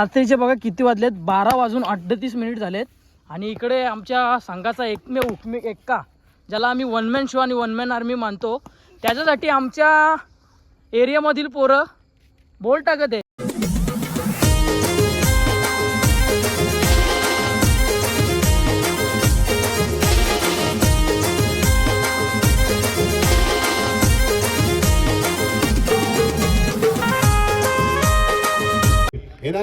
रात्रीचे बघा किती वाजलेत? बारा वाजून अडतीस मिनिट झालेत. आणि इकडे आमच्या संघाचा एकमेव उपमे एक्का ज्याला आम्ही वन मॅन शो आणि वन मॅन आर्मी मानतो. त्याच्यासाठी आमच्या एरियामधील पोरं बोल टाकत आहे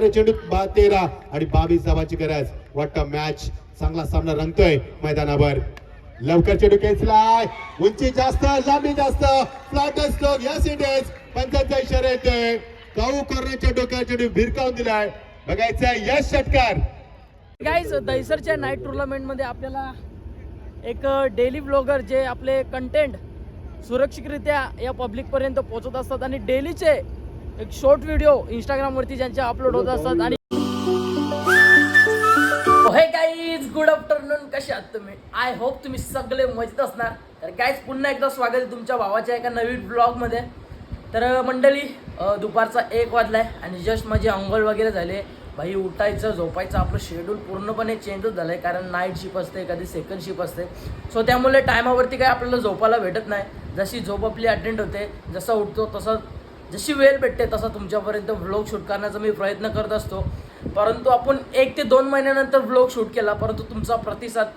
येणारे चेंडू बा तेरा आणि बावीस धावाची गरज. वाटतं मॅच चांगला सामना रंगतोय मैदानावर. लवकर चेंडू खेचलाय उंची जास्त लांबी जास्त. फ्लॅट स्ट्रोक या सिंडेज पंचांचा इशारा येतोय. काऊ करण्याच्या डोक्यावर चेंडू भिरकावून दिलाय. बघायचं यश षटकार गाईज दहिसरच्या नाईट टुर्नामेंटमध्ये आपल्याला एक डेली ब्लॉगर जे आपले कंटेंट सुरक्षितरित्या या पब्लिकपर्यंत पोहोचत असतात आणि डेलीचे एक शॉर्ट व्हिडिओ इंस्टाग्रामवरती ज्यांचे अपलोड होत असतात आणि हे गाईज गुड आफ्टरनून कसे आहात तुम्ही? आय होप तुम्ही सगळे मजेत असणार. तर गाईज पुन्हा एकदा स्वागत आहे तुमच्या भावाच्या एका नवीन ब्लॉगमध्ये तर मंडळी दुपारचा एक वाजलाय आणि जस्ट माझी अंघोळ वगैरे झाले. भाई उठायचं झोपायचं आपलं शेड्यूल पूर्णपणे चेंजच झालं आहे कारण नाईट शिप असते कधी सेकंड शिप असते. सो त्यामुळे टायमावरती काय आपल्याला झोपायला भेटत नाही. जशी झोप आपली अटेंड होते जसं उठतो तसं जशी वेळ भेटते तसा तुमच्यापर्यंत व्लॉग शूट करण्याचा मी प्रयत्न करत असतो. परंतु आपण एक ते दोन महिन्यानंतर व्लॉग शूट केला परंतु तुमचा प्रतिसाद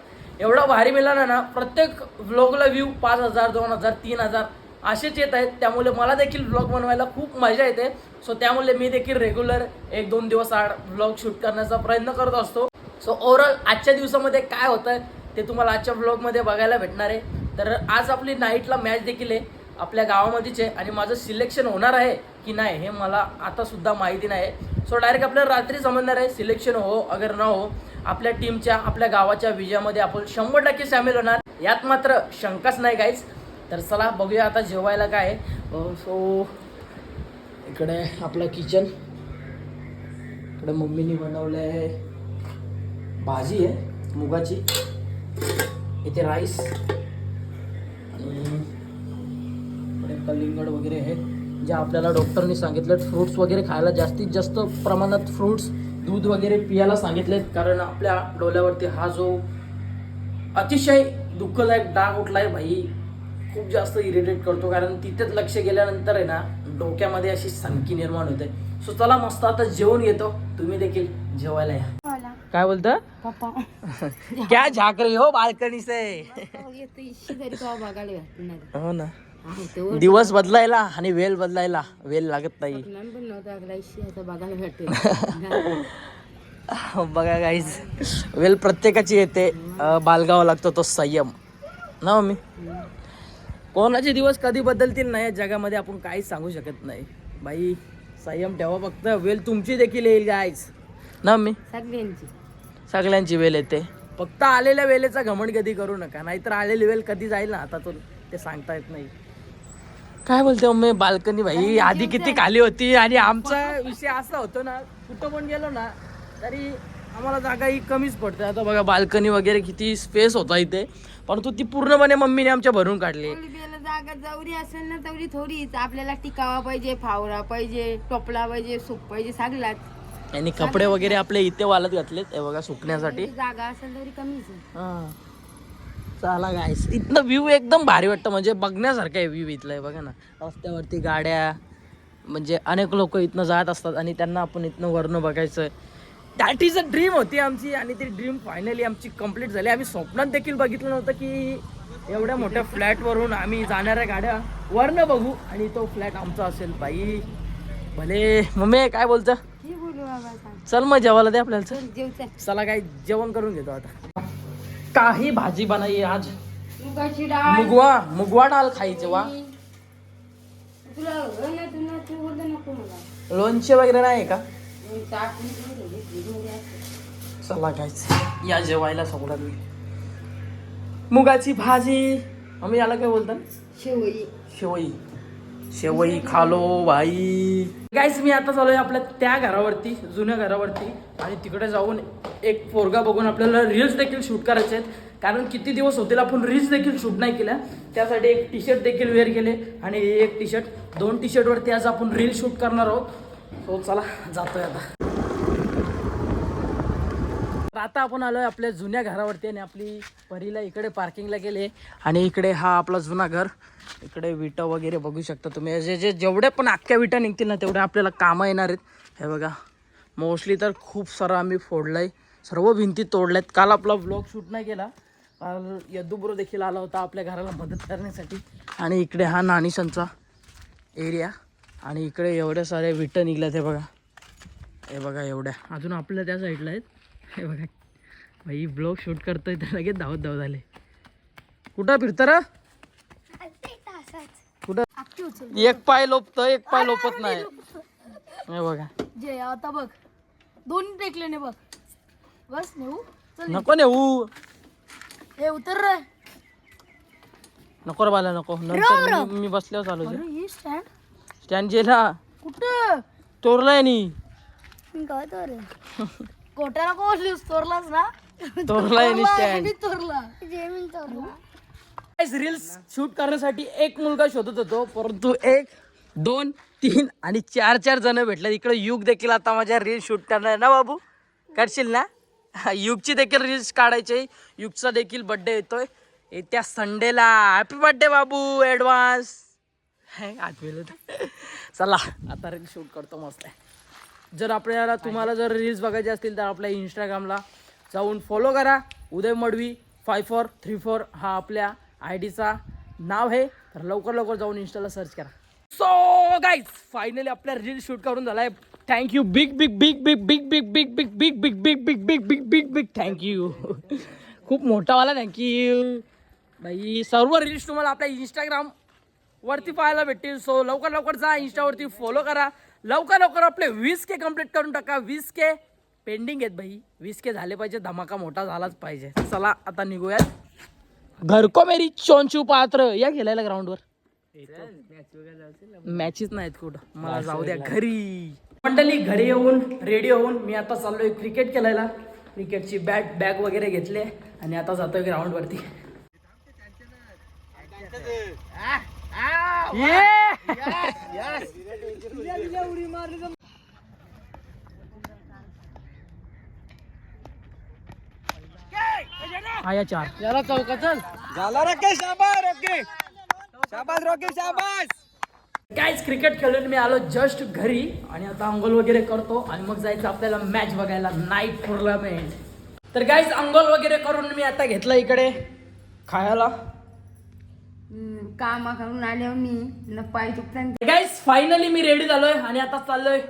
एवढा भारी मिळाला ना प्रत्येक व्लॉगला व्ह्यू पाच हजार दोन हजार तीन हजार असेच येत आहेत. त्यामुळे मला देखील व्लॉग बनवायला खूप मजा येते. सो त्यामुळे मी देखील रेग्युलर एक दोन दिवस आड व्लॉग शूट करण्याचा प्रयत्न करत असतो. सो ओव्हरऑल आजच्या दिवसामध्ये काय होतं ते तुम्हाला आजच्या व्लॉगमध्ये बघायला भेटणार आहे. तर आज आपली नाईटला मॅच देखील आहे. आपल्या गावामध्येच आहे आणि माझं सिलेक्शन होणार आहे की नाही हे मला आतासुद्धा माहिती नाही. सो डायरेक्ट आपल्याला रात्री समजणार आहे सिलेक्शन हो अगर न हो आपल्या टीमच्या आपल्या गावाच्या विजयामध्ये आपण शंभर टक्के सामील होणार. यात मात्र शंकाच नाही काहीच तर चला बघूया आता जेवायला काय आहे. सो इकडे आपलं किचन इकडे मम्मीने बनवलं आहे भाजी आहे मुगाची. इथे राईस आणि कलिंगड वगैरे आहे जे आपल्याला डॉक्टरनी सांगितलं फ्रूट्स वगैरे खायला जास्तीत जास्त प्रमाणात फ्रूट्स दूध वगैरे पियाला सांगितलेत. कारण आपल्या डोळ्यावरती हा जो अतिशय दुःखदायक डाग उठलाय भाई खूप जास्त इरिटेट करतो. कारण तिथेच लक्ष गेल्यानंतर आहे ना डोक्यामध्ये अशी सनकी निर्माण होते. सो चला मस्त आता जेवण येतो. तुम्ही देखील जेवायला या. काय बोलता? क्या झाक रही हो बाल्कनी से भेटत नाही हो ना. आहे दिवस बदलायला आणि वेळ बदलायला वेळ लागत नाही. बघा गाईज वेळ प्रत्येकाची येते. अं, बाळगावा लागतो तो संयम. ना मम्मी? कोणाचे दिवस कधी बदलतील नाही या जगामध्ये आपण काहीच सांगू शकत नाही. बाई संयम ठेवा फक्त. वेळ तुमची देखील येईल गाईज ना मम्मी? सगळ्यांची. सगळ्यांची वेळ येते. फक्त आलेल्या वेळेचा घमंड कधी करू नका. नाहीतर आलेली वेळ कधी जाईल ना आता तो ते सांगता येत नाही. काय बोलते मम्मी बाल्कनी भाई आधी किती खाली होती आणि आमचा विषय असा होतो ना कुठं पण गेलो ना तरी आम्हाला जागा ही कमीच पडते. आता बघा बाल्कनी वगैरे किती स्पेस होता इथे. परंतु ती पूर्णपणे मम्मीने आमच्या भरून काढली. जागा जवरी असेल ना तेवढी थोडीच. आपल्याला टिकावा पाहिजे फावरा पाहिजे टोपला पाहिजे सूप पाहिजे सगळ्यात. आणि कपडे वगैरे आपले इथे वालत घातलेत हे बघा सुकण्यासाठी. जागा असेल तरी कमीच आहे. हा. चला गायस इथनं व्ह्यू एकदम भारी वाटतं. म्हणजे बघण्यासारखं आहे व्ह्यू इथलं आहे. बघा ना. रस्त्यावरती गाड्या म्हणजे अनेक लोक इथनं जात असतात आणि त्यांना आपण इथनं वरनं बघायचं. दॅट इज अ ड्रीम होती आमची आणि ती ड्रीम फायनली आमची कंप्लीट झाली. आम्ही स्वप्नात देखील बघितलं नव्हतं की एवढ्या मोठ्या फ्लॅटवरून आम्ही जाणाऱ्या गाड्या वरनं बघू आणि तो फ्लॅट आमचा असेल बाई. भले. मम्मी काय बोलतं? चल मग जेवायला दे आपल्याला. चला काय जेवण करून घेतो आता. काही भाजी बनाई आज. मुगाची डाळ. मुगवा मुगवा डाळ खायचे वा. तुला हवं ना तुला तू बोललं नको मला. लोणचे वगैरे नाही का. चला खायचं या जेवायला सगळ्यांनी मुगाची भाजी. आम्ही याला काय बोलतात? शेवई. शेवई. शेवई खालो भाई गाईस मी आता चालू आहे आपल्या त्या घरावरती जुन्या घरावरती. आणि तिकडे जाऊन एक पोरगा बघून आपल्याला रील्स देखील शूट करायचे आहेत. कारण किती दिवस होतील आपण रील्स देखील शूट नाही केल्या. त्यासाठी एक टी शर्ट देखील वेअर केले. आणि एक टी शर्ट दोन टी शर्टवरती आज आपण रील शूट करणार आहोत. सो चला जातोय आता. आता आपण आलोय आपल्या जुन्या घरावरती आणि आपली परीला इकडे पार्किंगला गेले. आणि इकडे हा आपला जुना घर. इकडे विटा वगैरे बघू शकता तुम्ही. जे जे जेवढे पण अख्ख्या विटा निघतील ना तेवढे आपल्याला कामं येणार आहेत. हे बघा. मोस्टली तर खूप सारं आम्ही फोडलंय. सर्व भिंती तोडल्यात. काल आपला ब्लॉग शूट नाही केला. काल यदुब्रो देखील आला होता आपल्या घराला मदत करण्यासाठी. आणि इकडे हा नानिशांचा एरिया आणि इकडे एवढे सारे विटं निघल्यात हे बघा. हे बघा एवढ्या. अजून आपल्या त्या साईडला आहेत. हे बघा. भाई ब्लॉग शूट करतोय तर लगेच धावत धावत झाले कुठं फिरतं रा? कुठं? एक पाय लोपतं एक पाय लोपत नाही. हे बघा. जे आता बघ. दोन्ही टेकले ने बघ. बस नेऊ. नको नेऊ. हे उतर रे. नको रे बाला नको. नंतर मी- बसल्यावर चालू ही स्टँड स्टँड जेला. कुठं? चोरलाय नी. काय तर कोट्याला कोसली चोरलास ना? जेमिन चोरला रील्स शूट करण्यासाठी एक मुलगा शोधत होतो परंतु एक दोन तीन आणि चार चार जण भेटले. इकडे युग देखील आता माझ्या रील्स शूट करणार आहे ना बाबू? करशील ना? युगची देखील रील्स काढायचे. युगचा देखील बड्डे येतोय. येत्या संडेला हॅपी बर्थडे बाबू ॲडव्हान्स आठवेल. चला आता रील्स शूट करतो मस्त आहे. जर आपल्याला तुम्हाला जर रील्स बघायचे असतील तर आपल्या इंस्टाग्रामला जाऊन फॉलो करा Uday Madavi five four three four हा आपल्या आय डीचा नाव आहे तर लवकर लवकर जाऊन इंस्टाला सर्च करा सो गाईज फायनली आपल्या रील शूट करून झालाय thank you big big big big big big big big big big big big big big big big thank you खूप मोठावाला थँक्यू बाई सर्व रील्स तुम्हाला आपल्या इंस्टाग्राम वरती पाहायला भेटतील सो लवकर लवकर जा इंस्टावरती फॉलो करा लवकर लवकर आपले वीस के कंप्लीट करून टाका. वीस के पेंडिंग आहेत भाई. वीस के झाले पाहिजे. धमाका मोठा झालाच पाहिजे. चला आता निघूयात. घर को मेरी चोंचू पात्र. या खेळायला ग्राउंडवर मॅचेस नाहीत कुठं. मला जाऊ द्या घरी. मंडळी घरी येऊन रेडी होऊन मी आता चाललोय क्रिकेट खेळायला. क्रिकेटची बॅट बॅग वगैरे घेतले आणि आता जातोय ग्राउंडवरती आया चार. याला चौका चल. काहीच क्रिकेट खेळून मी आलो जस्ट घरी आणि आता अंघोळ वगैरे करतो आणि मग जायचं आपल्याला मॅच बघायला नाईट टुर्नामेंट तर गाईज अंघोळ वगैरे करून मी आता घेतलं इकडे खायला. कामा करून आल्यावर मी न पाय गाईज फायनली मी रेडी झालोय आणि आता चाललोय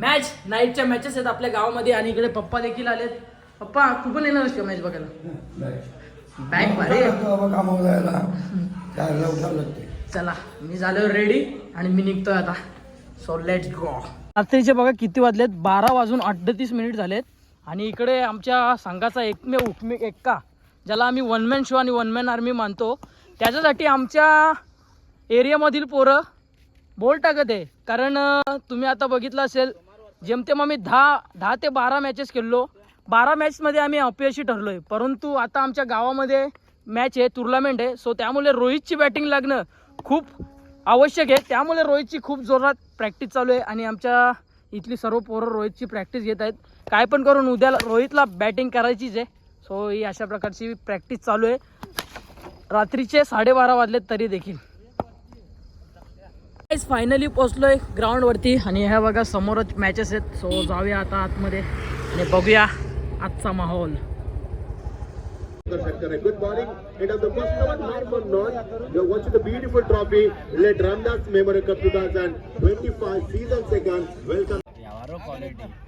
मॅच नाईटच्या मॅचेस आहेत आपल्या गावामध्ये आणि इकडे पप्पा देखील आलेत. पप्पा तू पण येणार का मॅच बघायला? बॅग भारी आहे. चला मी झालो रेडी आणि मी निघतोय आता. सो लेट्स गो रात्रीचे बघा किती वाजलेत? बारा वाजून अठ्ठतीस मिनिट झालेत. आणि इकडे आमच्या संघाचा एकमेव उपमे एक्का ज्याला आम्ही वन मॅन शो आणि वन मॅन आर्मी मानतो. त्याच्यासाठी आमच्या एरियामधील पोरं बोल टाकत आहे. कारण तुम्ही आता बघितलं असेल जेमतेम आम्ही दहा दहा ते बारा मॅचेस खेळलो. बारा मॅचमध्ये आम्ही अपयशी ठरलो आहे परंतु आता आमच्या गावामध्ये मॅच आहे टुर्नामेंट आहे. सो त्यामुळे रोहितची बॅटिंग लागणं खूप आवश्यक आहे. त्यामुळे रोहितची खूप जोरात प्रॅक्टिस चालू आहे आणि आमच्या इथली सर्व पोरं रोहितची प्रॅक्टिस घेत आहेत. काय पण करून उद्याला रोहितला बॅटिंग करायचीच आहे. सो ही अशा प्रकारची प्रॅक्टिस चालू आहे. रात्रीचे साडेबारा वाजलेत तरी देखील फायनली पोचलोय ग्राउंड वरती आणि ह्या बघा समोरच मॅचेस आहेत सो जाऊया आता आतमध्ये आणि बघूया आजचा माहोल Good morning. It is the first one Harmon North. You're watching the beautiful trophy. Let Ramdas Memorial Cup 2025 season second. Welcome.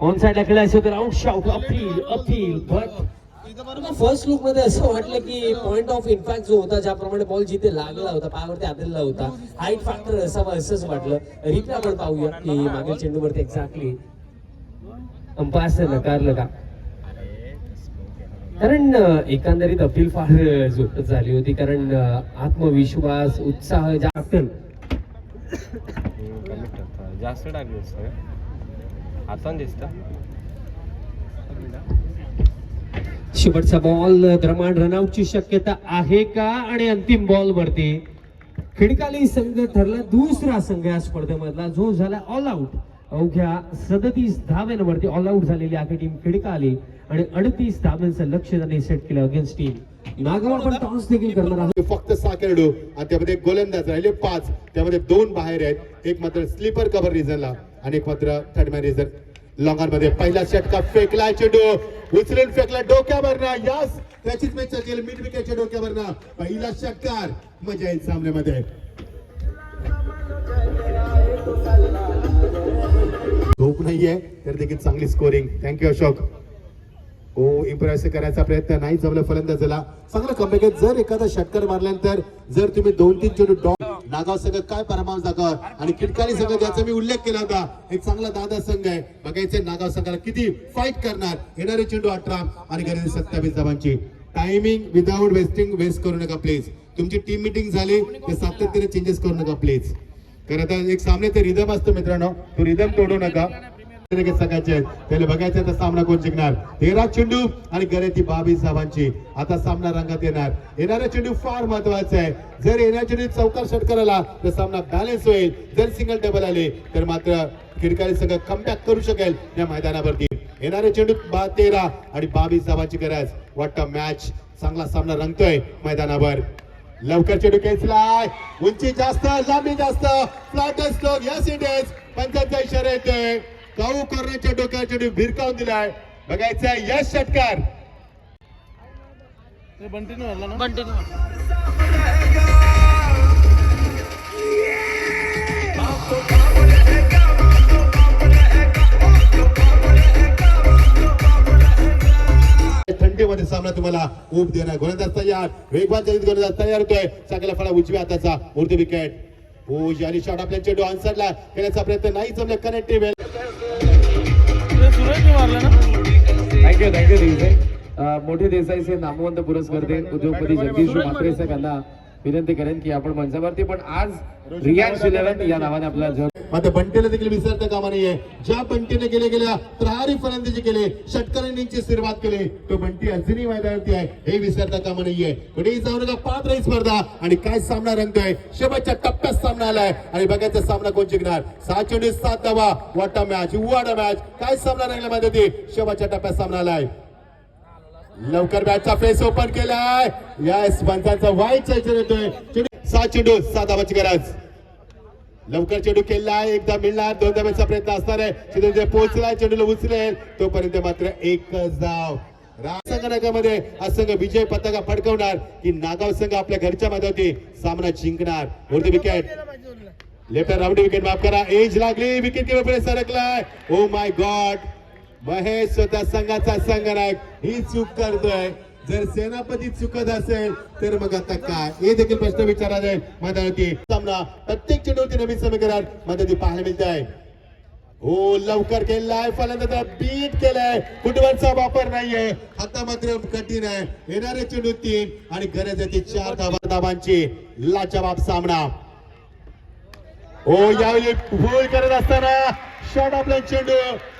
On side खेळा असेल तर out shout appeal appeal but first लुकमध्ये असं वाटलं की पॉइंट ऑफ इम्पॅक्ट जो होता ज्याप्रमाणे ball जिथे लागला होता पायावरती आदलला होता हाईट फॅक्टर असावा असंच वाटलं. रिप्ले आपण पाहूया की मागील चेंडूवरती एक्झॅक्टली अंपायरने नकारलं का कारण एकंदरीत अपील फार अं, झाली होती. कारण आत्मविश्वास उत्साह जास्त जास्त टाकलं सगळं आता दिसतं. शेवटचा बॉल द्रमाण रनआउटची शक्यता आहे का? आणि अंतिम बॉल वरती खिडकाली संघ ठरला दुसरा संघ या स्पर्धेमधला. जो झाला ऑल आउट अवघ्या सदतीस धाव्यांवरती ऑल आउट झालेली आखी टीम खिडकाली आणि अडतीस धाव्यांचं लक्ष त्यांनी सेट केलं अगेन्स्ट टीम नागावर पण टॉस देखील करणार फक्त सहा खेळाडू आणि त्यामध्ये गोलंदाज राहिले पाच. त्यामध्ये दोन बाहेर आहेत. एक मात्र स्लीपर कव्हर रिझनला आणि एक मात्र थर्डमॅन रिझन लॉंगॉन पहिला षटका फेकला चेंडू उचलून फेकला डोक्यावर ना यास! त्याचीच मॅच केली मिड विकेटच्या डोक्यावर पहिला षटकार मजा येईल सामन्यामध्ये झोप नाहीये तर देखील चांगली स्कोरिंग थँक्यू अशोक. हो इम्प्रेस करायचा प्रयत्न नाही. जमलं फलंदाजाला चांगलं कमबॅक जर एखादा षटकार मारल्यानंतर जर तुम्ही दोन तीन चेंडू नागाव संघ काय परामाव दाखवा आणि किटकाली संघ ज्याचा मी उल्लेख केला होता एक चांगला दादा संघ आहे. बघायचे नागाव संघाला किती फाईट करणार. येणारे चेंडू अठरा आणि गरज सत्तावीस धावांची. टायमिंग विदाऊट वेस्टिंग वेस्ट करू नका प्लीज तुमची टीम मिटिंग झाली तर सातत्याने चेंजेस करू नका प्लीज कारण आता एक सामने ते रिदम असतो मित्रांनो. तो रिदम तोडू नका. सगळ्याचे त्याला बघायचं तर सामना कोण जिंकणार? तेरा चेंडू आणि गरेती बावीस धावांची आता सामना रंगात येणार. येणारा चेंडू फार महत्त्वाचा आहे. जर येणार चेंडू चौकार षटकार आला तर सामना बॅलन्स होईल. जर सिंगल डबल आले तर मात्र खिडकारी संघ कमबॅक करू शकेल या मैदानावरती. येणारे चेंडू बा तेरा आणि बावीस धावांची गरज. वाटतं मॅच चांगला सामना रंगतोय मैदानावर. लवकर चेंडू खेचलाय उंची जास्त लांबी जास्त. फ्लॅट स्ट्रोक या सिटीज पंचांचा इशारा येतोय काऊ करण्याच्या डोक्यावर चेंडू भिरकावून दिलाय बघायचा यश षटकार थंडीमध्ये सामना तुम्हाला ऊब देणार. गोलंदाज तयार. वेगवान चलित गोलंदाज तयार होतोय. चांगला फळा उजव्या हाताचा. मूर्ती विकेट हो आणि शॉट आपल्या चेंडू आन्सरला करण्याचा प्रयत्न नाही जमले. कनेक्टिव्ह थँक्यू थँक्यू देसाई मोठे देसाईचे नामवंत पुरस्कर्ते उद्योगपती जगदीश म्हात्रे साहेबांना विनंती करेन की आपण मंचावरती पण आज रियांश इलेव्हन या नावाने आपल्याला जर मात्र बंटीला देखील विसरता कामा नाहीये. ज्या बंटीने गेले गेल्या प्रहारी फलंदाजी केले षटकार इनिंगची सुरुवात केली तो बंटी अजूनही मैदानावरती आहे. हे विसरता कामा नाहीये. कुठेही जाऊ नका पाच राही स्पर्धा आणि काय सामना रंगतोय? शेवटच्या टप्प्यात सामना आलाय. आणि बघायचा सामना कोण जिंकणार? सहा चेंडू सात धावा वाटा मॅच वाडा मॅच काय सामना रंगला माहिती होती शेवटच्या टप्प्यात सामना आलाय. लवकर बॅटचा फेस ओपन केलाय. यस पंचांचा वाईट चेंडू येतोय. सात चेंडू सात धावाची गरज. लवकर चेंडू केलाय एकदा मिळणार दोन धाब्याचा प्रयत्न असणार आहे. चेंडू जे चेंडूला उचलेल. तोपर्यंत मात्र एकच धाव. संघटकामध्ये हा संघ विजय पताका फडकवणार की नागाव संघ आपल्या घरच्या मैदानावरती सामना जिंकणार. वरती विकेट लेफ्ट राऊंड विकेट माफ करा. एज लागली. विकेट किंवा सरकलाय. ओ माय गॉड महेश स्वतः संघाचा संघनायक. ही चूक करतोय. जर सेनापती चुकत असेल तर मग आता काय? हे देखील प्रश्न विचारला जाईल मैदानावरती सामना प्रत्येक चेंडूवरती नवीन समीकरण मदती पाहायला मिळत आहे हो लवकर केलाय. फलंदाजा बीट केलाय. फुटबॉलचा वापर नाहीये. आता मात्र कठीण आहे. येणारे चेंडू तीन आणि गरज आहे ती चार धावा धावांची. लाजवाब सामना. हो यावेळी भूल करत असताना शॉट आपला चेंडू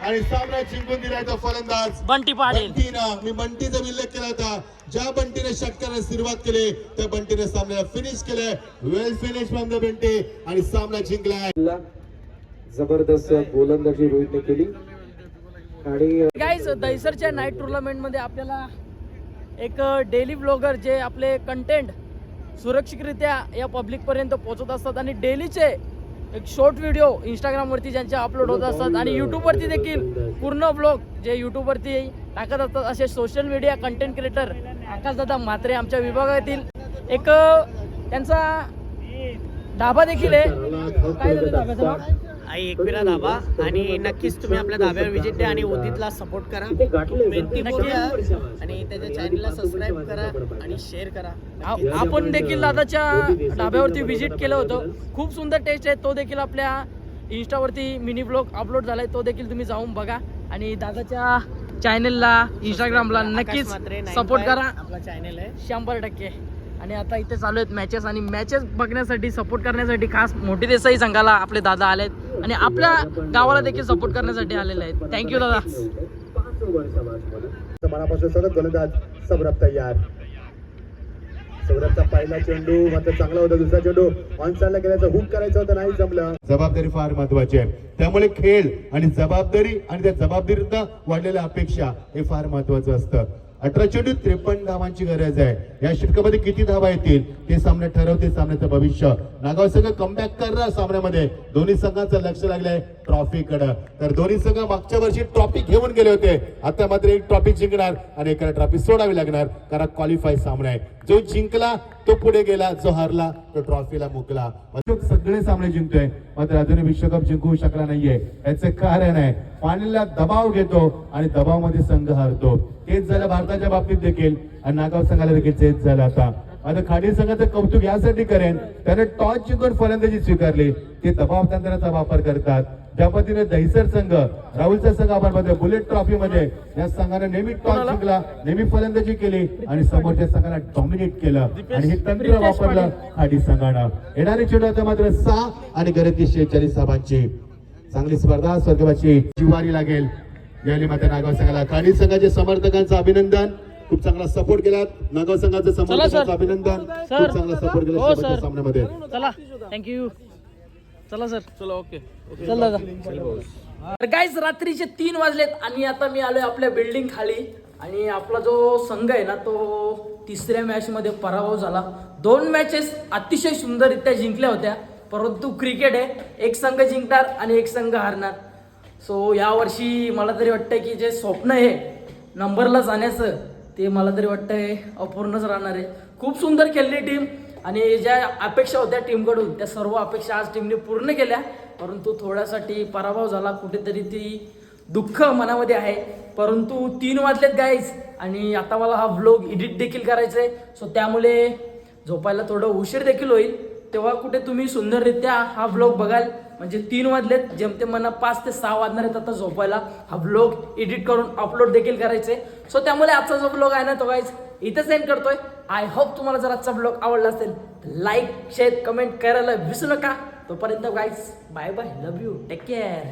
आणि सामना जिंकून दिलाय तो फलंदाज. बंटी पाटील. बंटीनं मी बंटीचा उल्लेख केला होता. ज्या बंटीने षटकाराला सुरुवात केली त्या बंटीने सामन्याला फिनिश केलंय well finish from the Bunty आणि सामना जिंकलाय. जबरदस्त गोलंदाजी रोहितने केली. आणि गाईज दैसरच्या नाईट टुर्नामेंटमध्ये आपल्याला एक डेली ब्लॉगर जे आपले कंटेंट सुरक्षितरित्या या पब्लिकपर्यंत पोहोचत असतात. आणि डेलीचे एक शॉर्ट व्हिडिओ इंस्टाग्रामवरती ज्यांचे अपलोड होत असतात आणि यूट्यूबवरती देखील पूर्ण ब्लॉग जे यूट्यूबवरती टाकत असतात असे सोशल मीडिया कंटेंट क्रिएटर आकाशदादा म्हात्रे आमच्या विभागातील. एक त्यांचा ढाबा देखील आहे. काय झालं ढाब्याचं नाव? एकविरा धाबा आणि नक्कीच तुम्ही आपल्या धाब्यावर व्हिजिट द्या आणि ओदितला सपोर्ट करा. आणि त्याच्या चॅनलला सबस्क्राईब करा आणि शेअर करा. आपण देखील दादाच्या ढाब्यावरती व्हिजिट केलं होतं. खूप सुंदर टेस्ट आहे. तो देखील आपल्या इन्स्टावरती मिनी ब्लॉग अपलोड झालाय. तो देखील तुम्ही जाऊन बघा. आणि दादाच्या चॅनलला इंस्टाग्रामला नक्कीच सपोर्ट करा. आपला चॅनल आहे. शंभर टक्के. आणि आता इथे चालू आहेत मॅचेस आणि मॅचेस बघण्यासाठी सपोर्ट करण्यासाठी खास मोठी देसाई संघाला आपले दादा आलेत आणि आपल्या गावाला देखील सपोर्ट करण्यासाठी आलेले आहेत. थँक्यू दादा. मनापासून सतत गोलंदाज समरप तयार. सौरभचा पहिला चेंडू मात्र चांगला होता दुसरा चेंडू. ऑन साईडला गेल्याचा हुक करायचं होतं नाही जमलं. जबाबदारी फार महत्वाची आहे. त्यामुळे खेळ आणि जबाबदारी आणि त्या जबाबदारीतनं वाढलेल्या अपेक्षा हे फार महत्वाचं असतं. अठरा चेंडू त्रेपन्न धावांची गरज आहे. या षटकामध्ये किती धावा येतील? ते सामने ठरवते सामन्याचं भविष्य. नागाव संघ कमबॅक करणार सामन्यामध्ये. दोन्ही संघाचं लक्ष लागलंय ट्रॉफी कडं तर दोन्ही संघ मागच्या वर्षी ट्रॉफी घेऊन गेले होते. आता मात्र एक ट्रॉफी जिंकणार आणि एकाला ट्रॉफी सोडावी लागणार. कारण क्वालिफाय सामना आहे. जो जिंकला तो पुढे गेला जो हरला तो ट्रॉफीला मुकला. सगळे सामने जिंकतोय. मात्र अजूनही विश्वकप जिंकू शकला नाहीये. याचं कारण आहे पाणीला दबाव घेतो आणि दबावमध्ये संघ हरतो. तेच झालं भारताच्या बाबतीत देखील. आणि नागाव संघाला देखील तेच झालं आता. आता खाडी संघाचं कौतुक यासाठी करेन. त्याने टॉस जिंकून फलंदाजी स्वीकारली. ते दबाव तंत्राचा वापर करतात. ज्या पद्धतीने दहिसर संघ राहुलचा संघ आपण बघतोय बुलेट ट्रॉफी मध्ये या संघाने नेहमी टॉस जिंकला नेहमी फलंदाजी केली आणि समोरच्या संघाला डॉमिनेट केलं. आणि हे तंत्र वापरलं खाडी संघानं. येणारी चेंडू मात्र सहा आणि गरज शेहेचाळीस धावांची चांगली स्पर्धा स्वर्गवाची जिवारी लागेल. यावेळी मात्र नागाव संघाला खाडी संघाचे समर्थकांचं अभिनंदन. खूप चांगला सपोर्ट केला नागाव संघाचं समर्थकांचं अभिनंदन. खूप चांगला सपोर्ट केला हो, सामन्यामध्ये. चला. थँक्यू चला सर. चला ओके. चल तर गाईज रात्रीचे तीन वाजलेत आणि आता मी आलोय आपल्या बिल्डिंग खाली. आणि आपला जो संघ आहे ना तो तिसऱ्या मॅच मध्ये पराभव झाला. दोन मॅचेस अतिशय सुंदररित्या जिंकल्या होत्या. परंतु क्रिकेट आहे एक संघ जिंकणार आणि एक संघ हारणार. सो यावर्षी मला तरी वाटतं की जे स्वप्न आहे नंबरला जाण्याचं ते मला तरी वाटतं हे अपूर्णच राहणार आहे. खूप सुंदर खेळली टीम आणि ज्या अपेक्षा होत्या टीमकडून त्या सर्व अपेक्षा आज टीमने पूर्ण केल्या. परंतु थोड्यासाठी पराभव झाला कुठेतरी ती दुःख मनामध्ये आहे. परंतु तीन वाजलेत गाईज आणि आता मला हा व्लॉग एडिट देखील करायचा आहे सो त्यामुळे झोपायला थोडं उशीर देखील होईल. तेव्हा कुठे तुम्ही सुंदररित्या हा व्लॉग बघाल. म्हणजे तीन वाजलेत जेमते मला पाच ते सहा वाजणार आहेत आता झोपायला. हा ब्लॉग एडिट करून अपलोड देखील करायचे. सो त्यामुळे आजचा जो ब्लॉग आहे ना तो गाईज इथं सेंड करतोय. आय होप तुम्हाला जर आजचा ब्लॉग आवडला असेल लाईक शेअर कमेंट करायला विसरू नका. तोपर्यंत guys bye bye love you take care